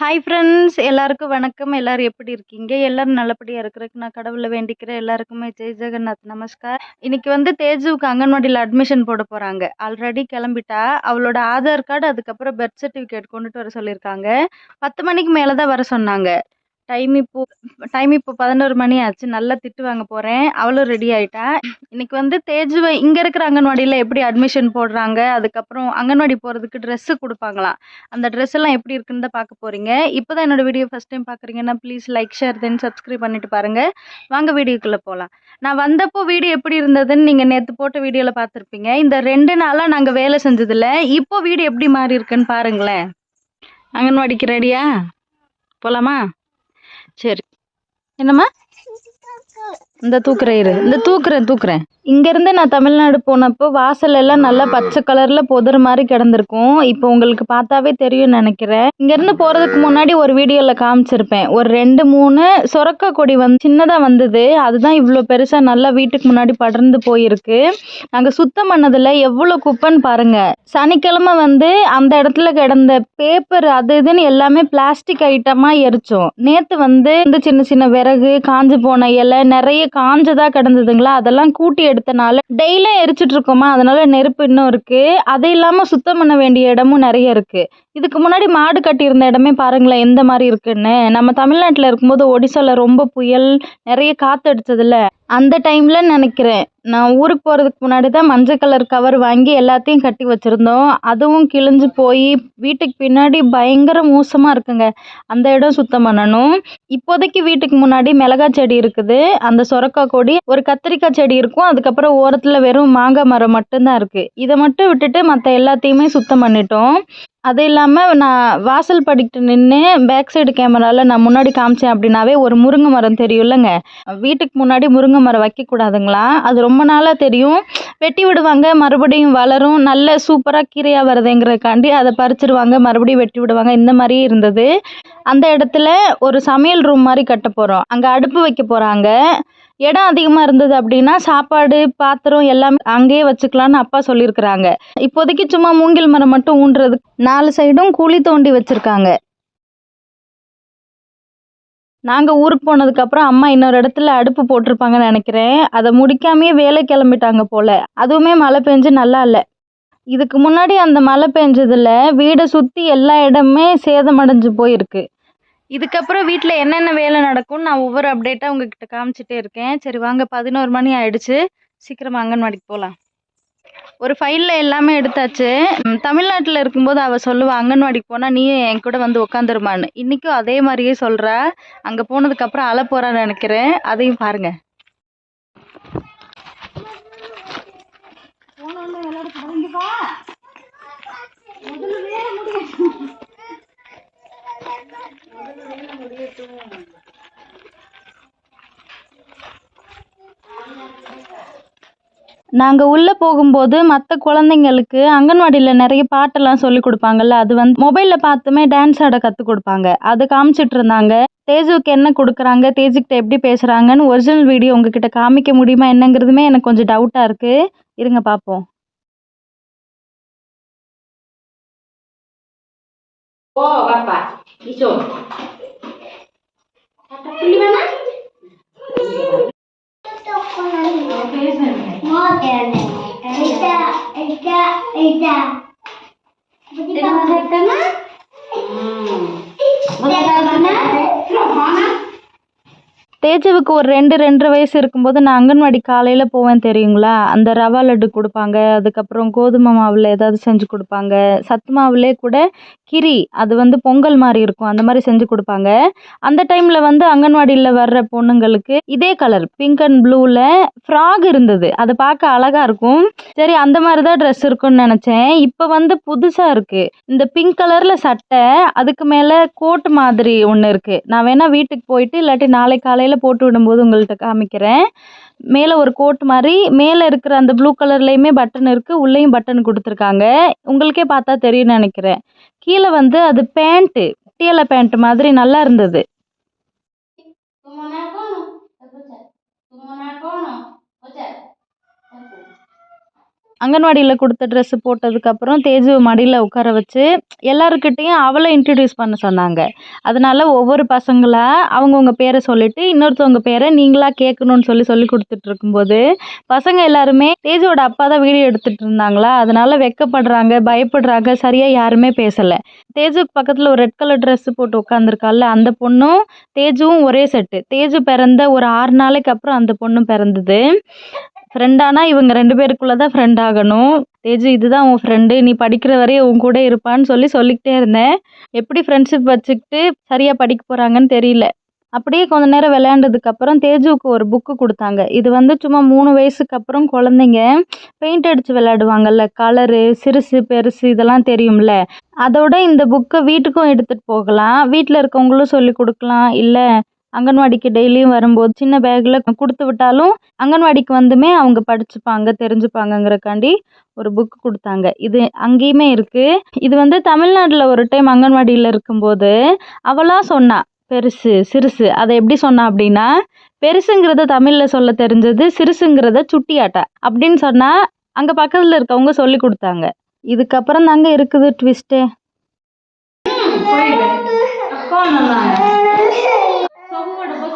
Hi friends எல்லாருக்கும் வணக்கம். எல்லாரும் எப்படி இருக்கீங்க? எல்லாரும் நல்லபடியாக இருக்கிறதுக்கு நான் கடவுளை வேண்டிக்கிறேன். எல்லாருக்குமே ஜெய் ஜெகநாத் நமஸ்கார். இன்னைக்கு வந்து தேஜுவுக்கு அங்கன்வாடியில் அட்மிஷன் போட போகிறாங்க ஆல்ரெடி கிளம்பிட்டா. அவளோட ஆதார் கார்டு அதுக்கப்புறம் பர்த் சர்டிஃபிகேட் கொண்டுட்டு வர சொல்லியிருக்காங்க. பத்து மணிக்கு மேலே தான் வர சொன்னாங்க. டைம் இப்போ டைம் இப்போ பதினோரு மணி ஆச்சு. நல்லா திட்டு வாங்க போகிறேன் அவளும் ரெடி ஆகிட்டா இன்னைக்கு வந்து தேஜுவை இங்கே இருக்கிற அங்கன்வாடியில் எப்படி அட்மிஷன் போடுறாங்க? அதுக்கப்புறம் அங்கன்வாடி போகிறதுக்கு ட்ரெஸ்ஸு கொடுப்பாங்களாம் அந்த ட்ரெஸ் எல்லாம் எப்படி இருக்குன்னு தான் பார்க்க போகிறீங்க இப்போ தான் என்னோட வீடியோ ஃபஸ்ட் டைம் பார்க்குறீங்கன்னா please like share then subscribe பண்ணிட்டு பாருங்கள் வாங்க வீடியோக்குள்ளே போகலாம் நான் வந்தப்போ வீடியோ எப்படி இருந்ததுன்னு நீங்கள் நேற்று போட்ட வீடியோவில் பார்த்துருப்பீங்க. இந்த ரெண்டு நாளாக நாங்கள் வேலை செஞ்சதில்ல. இப்போ வீடு எப்படி மாறி இருக்குன்னு பாருங்களேன். அங்கன்வாடிக்கு ரெடியா போகலாமா சரி. என்னம்மா? இந்த தூக்குறேன் இரு. இந்த தூக்குறேன் தூக்குறேன். இங்கேருந்து நான் தமிழ்நாடு போனப்போ வாசல் எல்லாம் நல்லா பச்சை கலரில் புதர் மாதிரி கிடந்திருக்கும். இப்போ உங்களுக்கு பார்த்தாவே தெரியும்னு நினைக்கிறேன். இங்கேருந்து போகிறதுக்கு முன்னாடி ஒரு வீடியோவில் காமிச்சிருப்பேன். ஒரு ரெண்டு மூணு சொரக்க கொடி வந்து சின்னதாக வந்தது. அதுதான் இவ்வளோ பெருசாக நல்லா வீட்டுக்கு முன்னாடி படர்ந்து போயிருக்கு. நாங்கள் சுத்தம் பண்ணதில் எவ்வளோ குப்பைன்னு பாருங்கள் சனிக்கிழமை வந்து அந்த இடத்துல கிடந்த பேப்பர் அது இதுன்னு எல்லாமே பிளாஸ்டிக் ஐட்டமாக எரிச்சோம். நேற்று வந்து இந்த சின்ன சின்ன விறகு காஞ்சு போன இலை நிறைய காஞ்சதாக கிடந்ததுங்களா? அதெல்லாம் கூட்டி எடுத்தனால டெய்லியும் எரிச்சிட்டு இருக்கோமா? அதனால நெருப்பு இன்னும் இருக்கு. அது இல்லாமல் சுத்தம் பண்ண வேண்டிய இடமும் நிறைய இருக்கு. இதுக்கு முன்னாடி மாடு கட்டியிருந்த இடமே பாருங்களேன் எந்த மாதிரி இருக்குன்னு. நம்ம தமிழ்நாட்டில் இருக்கும்போது ஒடிசாவில் ரொம்ப புயல் நிறைய காற்று அடிச்சதுல அந்த டைமில் நினைக்கிறேன் நான் ஊருக்கு போகிறதுக்கு முன்னாடி தான் மஞ்சள் கலர் கவர் வாங்கி எல்லாத்தையும் கட்டி வச்சுருந்தோம். அதுவும் கிழிஞ்சு போய் வீட்டுக்கு பின்னாடி பயங்கர மோசமாக இருக்குங்க. அந்த இடம் சுத்தம் பண்ணணும். இப்போதைக்கு வீட்டுக்கு முன்னாடி மிளகாய் செடி இருக்குது. அந்த சொரக்காய் கொடி ஒரு கத்திரிக்காய் செடி இருக்கும். அதுக்கப்புறம் ஓரத்தில் வெறும் மாங்காய் மரம் மட்டும்தான் இருக்குது இதை மட்டும் விட்டுட்டு மற்ற எல்லாத்தையுமே சுத்தம் பண்ணிட்டோம். அது இல்லாமல் நான் வாசல் படிக்கிட்டு நின்று பேக் சைடு கேமராவில் நான் முன்னாடி காமிச்சேன் அப்படின்னாவே ஒரு முருங்கை மரம் தெரியும்லங்க வீட்டுக்கு முன்னாடி முருங்கை மரம் வைக்கக்கூடாதுங்களா? அது ரொம்ப நாளாக தெரியும். வெட்டி விடுவாங்க மறுபடியும் வளரும். நல்ல சூப்பராக கீரையாக வருதுங்கிறதுக்காண்டி அதை பறிச்சிருவாங்க மறுபடியும் வெட்டி விடுவாங்க. இந்த மாதிரியே இருந்தது. அந்த இடத்துல ஒரு சமையல் ரூம் மாதிரி கட்ட போகிறோம் அங்கே அடுப்பு வைக்க போகிறாங்க இடம் அதிகமாக இருந்தது அப்படின்னா சாப்பாடு பாத்திரம் எல்லாமே அங்கேயே வச்சுக்கலான்னு அப்பா சொல்லியிருக்கிறாங்க. இப்போதைக்கு சும்மா மூங்கில் மரம் மட்டும் ஊன்றது நாலு சைடும் குழி தோண்டி வச்சுருக்காங்க. நாங்கள் ஊருக்கு போனதுக்கப்புறம் அம்மா இன்னொரு இடத்துல அடுப்பு போட்டிருப்பாங்கன்னு நினைக்கிறேன். அதை முடிக்காமையே வேலை கிளம்பிட்டாங்க போல். அதுவுமே மழை பெஞ்சு நல்லா இல்லை. இதுக்கு முன்னாடி அந்த மழை பெஞ்சதில் வீடை சுற்றி எல்லா இடமுமே சேதமடைஞ்சு போயிருக்கு. இதுக்கப்புறம் வீட்டில் என்னென்ன வேலை நடக்கும்னு நான் ஒவ்வொரு அப்டேட்டாக உங்ககிட்ட காமிச்சிட்டே இருக்கேன். சரி வாங்க பதினோரு மணி ஆயிடுச்சு. சீக்கிரமாக அங்கன்வாடிக்கு போகலாம் ஒரு ஃபைலில் எல்லாமே எடுத்தாச்சு. தமிழ்நாட்டில் இருக்கும்போது அவள் சொல்லுவா அங்கன்வாடிக்கு போனால் நீயும் என் கூட வந்து உட்காந்துருமான்னு இன்றைக்கும் அதே மாதிரியே சொல்கிறா அங்கே போனதுக்கப்புறம் அழ போகிறான்னு நினைக்கிறேன். அதையும் பாருங்கள் நாங்கள் உள்ளே போகும்போது மற்ற குழந்தைங்களுக்கு அங்கன்வாடியில் நிறைய பாட்டெல்லாம் சொல்லி கொடுப்பாங்கல்ல அது வந்து மொபைலில் பார்த்துமே டான்ஸ் ஆட கற்றுக் கொடுப்பாங்க. அது காமிச்சிட்டு இருந்தாங்க. தேஜுவுக்கு என்ன கொடுக்குறாங்க தேஜுக்கிட்ட எப்படி பேசுகிறாங்கன்னு ஒரிஜினல் வீடியோ உங்ககிட்ட காமிக்க முடியுமா என்னங்கிறதுமே எனக்கு கொஞ்சம் டவுட்டாக இருக்குது இருங்க பார்ப்போம். Isu. Kata pun di mana? Okay, sana. Mau ke mana? Ida, Ida, Ida. Dengan mana? Hmm. தேஜவுக்கு ஒரு ரெண்டு ரெண்டரை வயசு இருக்கும்போது நான் அங்கன்வாடி காலையில் போவேன் தெரியுங்களா? அந்த ரவா லட்டு கொடுப்பாங்க. அதுக்கப்புறம் கோதுமை மாவில் ஏதாவது செஞ்சு கொடுப்பாங்க. சத்து மாவுலே கூட கிரி அது வந்து பொங்கல் மாதிரி இருக்கும். அந்த மாதிரி செஞ்சு கொடுப்பாங்க. அந்த டைமில் வந்து அங்கன்வாடியில் வர்ற பொண்ணுங்களுக்கு இதே கலர் பிங்க் அண்ட் ப்ளூவில் ஃப்ராக் இருந்தது. அதை பார்க்க அழகாக இருக்கும். சரி அந்த மாதிரி தான் ட்ரெஸ் இருக்கும்னு நினச்சேன். இப்போ வந்து புதுசாக இருக்குது இந்த பிங்க் கலரில் சட்டை அதுக்கு மேலே கோட் மாதிரி ஒன்று இருக்குது நான் வேணால் வீட்டுக்கு போயிட்டு இல்லாட்டி நாளை காலையில் போட்டு விடும்போது உங்கள்கிட்ட காமிக்கிறேன். மேலே ஒரு கோட் மாதிரி மேலே இருக்கிற அந்த ப்ளூ கலர்லேயுமே பட்டன் இருக்குது உள்ளேயும் பட்டன் கொடுத்துருக்காங்க. உங்களுக்கே பார்த்தா தெரியும்னு நினைக்கிறேன். கீழே வந்து அது பேண்ட்டு பட்டியலை பேண்ட் மாதிரி நல்லா இருந்தது. அங்கன்வாடியில் கொடுத்த ட்ரெஸ்ஸு போட்டதுக்கப்புறம் தேஜு மடியில் உட்கார வச்சு எல்லாருக்கிட்டேயும் அவளை இன்ட்ரடியூஸ் பண்ண சொன்னாங்க. அதனால் ஒவ்வொரு பசங்களாக அவங்கவுங்க பேரை சொல்லிவிட்டு இன்னொருத்தவங்க பேரை நீங்களாக கேட்கணும்னு சொல்லி சொல்லி கொடுத்துட்டு இருக்கும்போது பசங்க எல்லாருமே தேஜுவோட அப்பா தான் வீடியோ எடுத்துகிட்டு இருந்தாங்களா? அதனால் வெக்கப்படுறாங்க பயப்படுறாங்க சரியாக யாருமே பேசலை. தேஜுக்கு பக்கத்தில் ஒரு ரெட் கலர் ட்ரெஸ்ஸு போட்டு உட்காந்துருக்கால அந்த பொண்ணும் தேஜுவும் ஒரே செட்டு தேஜு பிறந்த ஒரு ஆறு நாளைக்கு அப்புறம் அந்த பொண்ணும் பிறந்தது. ஃப்ரெண்டானா இவங்க ரெண்டு பேருக்குள்ளே தான் ஃப்ரெண்ட் ஆகணும். தேஜு இதுதான் உன் ஃப்ரெண்டு நீ படிக்கிற வரையும் உன் கூட இருப்பான்னு சொல்லி சொல்லிக்கிட்டே இருந்தேன். எப்படி ஃப்ரெண்ட்ஷிப் வச்சுக்கிட்டு சரியாக படிக்க போகிறாங்கன்னு தெரியல. அப்படியே கொஞ்ச நேரம் விளையாண்டதுக்கப்புறம் தேஜுவுக்கு ஒரு புக்கு கொடுத்தாங்க. இது வந்து சும்மா மூணு வயசுக்கு அப்புறம் குழந்தைங்க பெயிண்ட் அடித்து விளையாடுவாங்கல்ல கலரு சிறுசு பெருசு இதெல்லாம் தெரியும்ல. அதோட இந்த புக்கை வீட்டுக்கும் எடுத்துகிட்டு போகலாம். வீட்டில் இருக்கவங்களும் சொல்லி கொடுக்கலாம். இல்லை அங்கன்வாடிக்கு டெய்லியும் வரும்போது சின்ன பேக்கில் கொடுத்து விட்டாலும் அங்கன்வாடிக்கு வந்துமே அவங்க படிச்சுப்பாங்க தெரிஞ்சுப்பாங்கங்கிறக்காண்டி ஒரு புக்கு கொடுத்தாங்க. இது அங்கேயுமே இருக்குது இது வந்து தமிழ்நாட்டில் ஒரு டைம் அங்கன்வாடியில் இருக்கும்போது அவளாக சொன்னா பெருசு சிறுசு. அதை எப்படி சொன்னா அப்படின்னா பெருசுங்கிறத தமிழில் சொல்ல தெரிஞ்சது சிறுசுங்கிறத சுட்டியாட்டா அப்படின்னு சொன்னால் அங்கே பக்கத்தில் இருக்கவங்க சொல்லி கொடுத்தாங்க. இதுக்கப்புறம் தாங்க இருக்குது ட்விஸ்ட்டே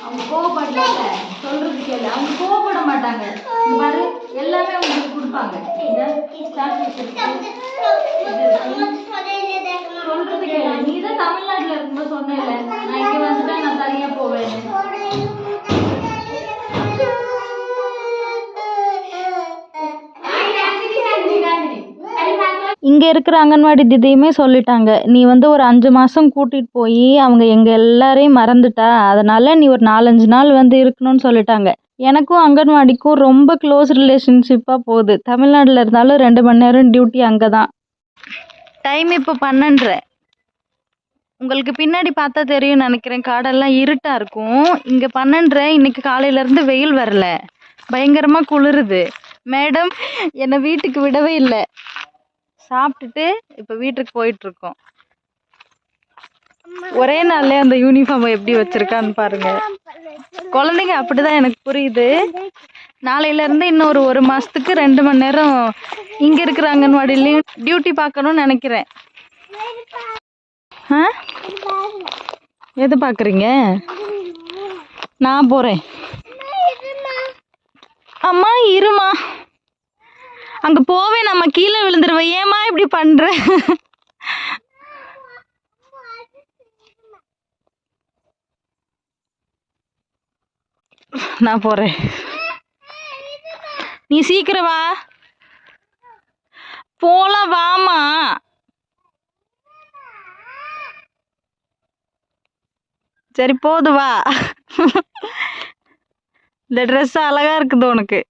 அவங்க கோவப்படல சொல்றது கேளு அவங்க கோவப்பட மாட்டாங்க இங்க பாரு எல்லாமே உங்களுக்கு கொடுப்பாங்க நீ தான் தமிழ்நாட்டுல இருக்கும்போது நான் இங்க வந்துட்டா நான் தனியா போவேன் இங்கே இருக்கிற அங்கன்வாடி திதியுமே சொல்லிட்டாங்க. நீ வந்து ஒரு அஞ்சு மாதம் கூட்டிகிட்டு போய் அவங்க எங்கள் எல்லாரையும் மறந்துட்டா அதனால் நீ ஒரு நாலஞ்சு நாள் வந்து இருக்கணும்னு சொல்லிட்டாங்க. எனக்கும் அங்கன்வாடிக்கும் ரொம்ப க்ளோஸ் ரிலேஷன்ஷிப்பாக போகுது. தமிழ்நாட்டில் இருந்தாலும் ரெண்டு மணி நேரம் டியூட்டி அங்கே தான் டைம் இப்போ பன்னெண்டரை. உங்களுக்கு பின்னாடி பார்த்தா தெரியும் நினைக்கிறேன். காடெல்லாம் இருட்டாக இருக்கும். இங்கே பன்னெண்டரை இன்னைக்கு காலையிலேருந்து வெயில் வரல. பயங்கரமாக குளிருது. மேடம் என்னை வீட்டுக்கு விடவே இல்லை. சாப்பிட்டுட்டு இப்போ வீட்டுக்கு போயிட்டுருக்கோம் ஒரே நாள்ல அந்த யூனிஃபார்ம் எப்படி வச்சிருக்கான்னு பாருங்க. குழந்தைங்க அப்படிதான் எனக்கு புரியுது. நாளையில இருந்து இன்னொரு ஒரு மாசத்துக்கு ரெண்டு மணி நேரம் இங்க இருக்கிற அங்கன்வாடிலையும் டியூட்டி பார்க்கணும்னு நினைக்கிறேன். எது பாக்குறீங்க நான் போறேன். அம்மா இருமா. அங்க போவே நம்ம கீழே விழுந்துருவேன். ஏமா இப்படி பண்ற? நான் போறேன். நீ சீக்கிரம் வா. போலாம் வாமா சரி போது வா. இந்த ட்ரெஸ் அழகா இருக்குது உனக்கு.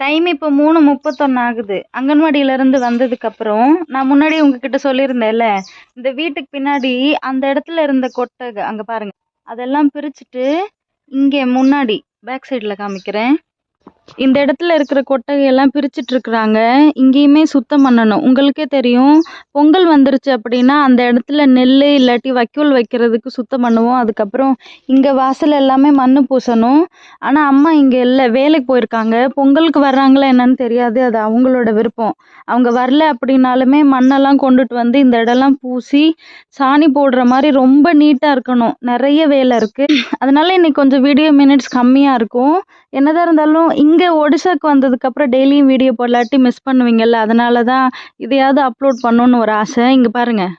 டைம் இப்போ மூணு முப்பத்தொன்று ஆகுது. அங்கன்வாடியிலேருந்து வந்ததுக்கப்புறம் நான் முன்னாடி உங்ககிட்ட சொல்லியிருந்தேன்ல இந்த வீட்டுக்கு பின்னாடி அந்த இடத்துல இருந்த கொட்டை அங்கே பாருங்க. அதெல்லாம் பிரிச்சுட்டு இங்கே முன்னாடி பேக் சைடில் காமிக்கிறேன். இந்த இடத்துல இருக்கிற கொட்டகையெல்லாம் பிரிச்சுட்டு இருக்கிறாங்க இங்கேயுமே சுத்தம் பண்ணணும். உங்களுக்கே தெரியும் பொங்கல் வந்துருச்சு அப்படின்னா அந்த இடத்துல நெல் இல்லாட்டி வைக்கோல் வைக்கிறதுக்கு சுத்தம் பண்ணுவோம். அதுக்கப்புறம் இங்கே வாசல் எல்லாமே மண் பூசணும். ஆனால் அம்மா இங்கே இல்லை. வேலைக்கு போயிருக்காங்க. பொங்கலுக்கு வர்றாங்களா என்னன்னு தெரியாது. அது அவங்களோட விருப்பம். அவங்க வரல அப்படின்னாலுமே மண்ணெல்லாம் கொண்டுட்டு வந்து இந்த இடம்லாம் பூசி சாணி போடுற மாதிரி ரொம்ப நீட்டாக இருக்கணும். நிறைய வேலை இருக்குது அதனால இன்னைக்கு கொஞ்சம் வீடியோ மினிட்ஸ் கம்மியாக இருக்கும். என்னதான் இருந்தாலும் இங்கே ஒடிசாக்கு வந்ததுக்கப்புறம் டெய்லியும் வீடியோ போடலாட்டி மிஸ் பண்ணுவீங்கல்ல அதனால தான் இதையாவது அப்லோட் பண்ணணும்னு ஒரு ஆசை. இங்கே பாருங்கள்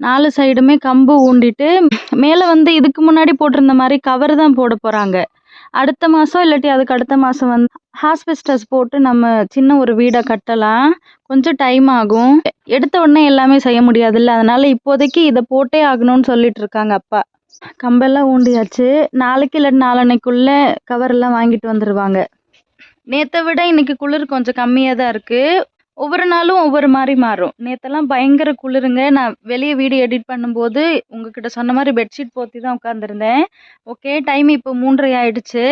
நாலு சைடுமே கம்பு ஊண்டிட்டு மேலே வந்து இதுக்கு முன்னாடி போட்டிருந்த மாதிரி கவர் தான் போட போகிறாங்க அடுத்த மாதம் இல்லாட்டி அதுக்கு அடுத்த மாதம் வந்து ஹாஸ்பெஸ்டஸ் போட்டு நம்ம சின்ன ஒரு வீடை கட்டலாம். கொஞ்சம் டைம் ஆகும். எடுத்த உடனே எல்லாமே செய்ய முடியாதுல்ல அதனால இப்போதைக்கு இதை போட்டே ஆகணும்னு சொல்லிட்டு இருக்காங்க அப்பா. கம்பெல்லாம் ஊண்டியாச்சு. நாளைக்கு இல்லாட்டி நாலனைக்குள்ளே கவர் எல்லாம் வாங்கிட்டு வந்துடுவாங்க நேற்றை விட இன்னைக்கு குளிர் கொஞ்சம் கம்மியாக தான் இருக்குது ஒவ்வொரு நாளும் ஒவ்வொரு மாதிரி மாறும். நேற்றெல்லாம் பயங்கர குளிருங்க. நான் வெளியே வீடியோ எடிட் பண்ணும்போது உங்ககிட்ட சொன்ன மாதிரி பெட்ஷீட் போத்தி தான் உட்காந்துருந்தேன் ஓகே டைம் இப்போ மூன்றரை ஆயிடுச்சு.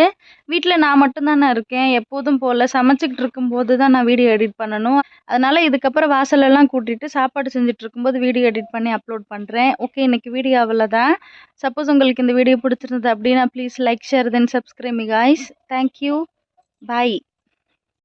வீட்டில் நான் மட்டும்தானே இருக்கேன். எப்போதும் போல் சமைச்சிக்கிட்டு இருக்கும்போது தான் நான் வீடியோ எடிட் பண்ணணும். அதனால் இதுக்கப்புறம் வாசலெல்லாம் கூட்டிகிட்டு சாப்பாடு செஞ்சுட்டு இருக்கும்போது வீடியோ எடிட் பண்ணி அப்லோட் பண்ணுறேன் ஓகே இன்றைக்கி வீடியோ அவ்வளோதான் சப்போஸ் உங்களுக்கு இந்த வீடியோ பிடிச்சிருந்தது அப்படின்னா please like share then subscribe me guys thank you bye